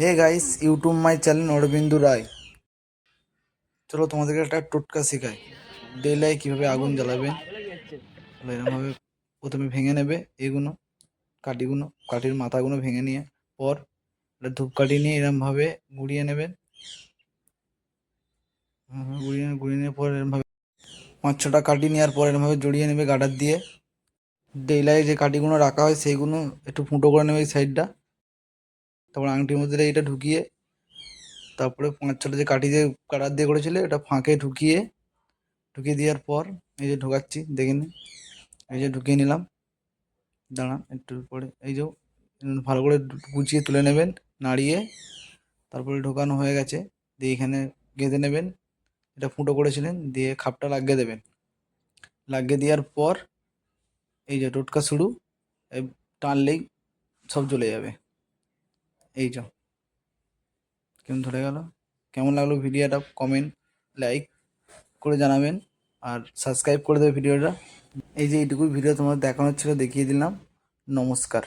Hey guys YouTube my channel Arabindu Roy চলো তোমাদেরকে একটা টোটকা শেখাই। ডেলায় কীভাবে আগুন জ্বালাবেন? এরকমভাবে প্রথমে ভেঙে নেবে এগুলো, কাঠিগুলো, কাঠির মাথাগুলো ভেঙে নিয়ে, পর একটা ধূপকাঠি নিয়ে এরকমভাবে গুঁড়িয়ে নেবেন। এরমভাবে গুঁড়িয়ে গুঁড়িয়ে নেওয়ার পর এরমভাবে পাঁচ ছটা কাঠি নেওয়ার পর এরমভাবে জড়িয়ে নেবে গাডার দিয়ে। ডেলায় যে কাঠিগুলো রাখা হয়, সেইগুলো একটু ফুটো করে নেবে এই সাইডটা তারপর আংটির মধ্যে এটা ঢুকিয়ে, তারপরে পাঁচ ছটা যে কাঠি দিয়ে কাটার দিয়ে করেছিলে, এটা ফাঁকে ঢুকিয়ে ঢুকিয়ে দেওয়ার পর এই যে ঢোকাচ্ছি, দেখে নিন এই যে ঢুকিয়ে নিলাম। দাঁড়ান একটু পরে, এই যে ভালো করে গুছিয়ে তুলে নেবেন, নাড়িয়ে, তারপরে ঢোকানো হয়ে গেছে। দিয়ে এখানে গেঁথে নেবেন। এটা ফুটো করেছিলেন, দিয়ে খাপটা লাগিয়ে দেবেন। লাগিয়ে দেওয়ার পর এই যে টোটকা শুরু টানলেই সব চলে যাবে। এই যা কেমন ধরে গেল? কেমন লাগল ভিডিওটা? কমেন্ট লাইক করে জানাবেন। আর সাবস্ক্রাইব করে দেবে ভিডিওটা। এই যে এইটুকু ভিডিও তোমাদের দেখানোর ছিল, দেখিয়ে দিলাম। নমস্কার।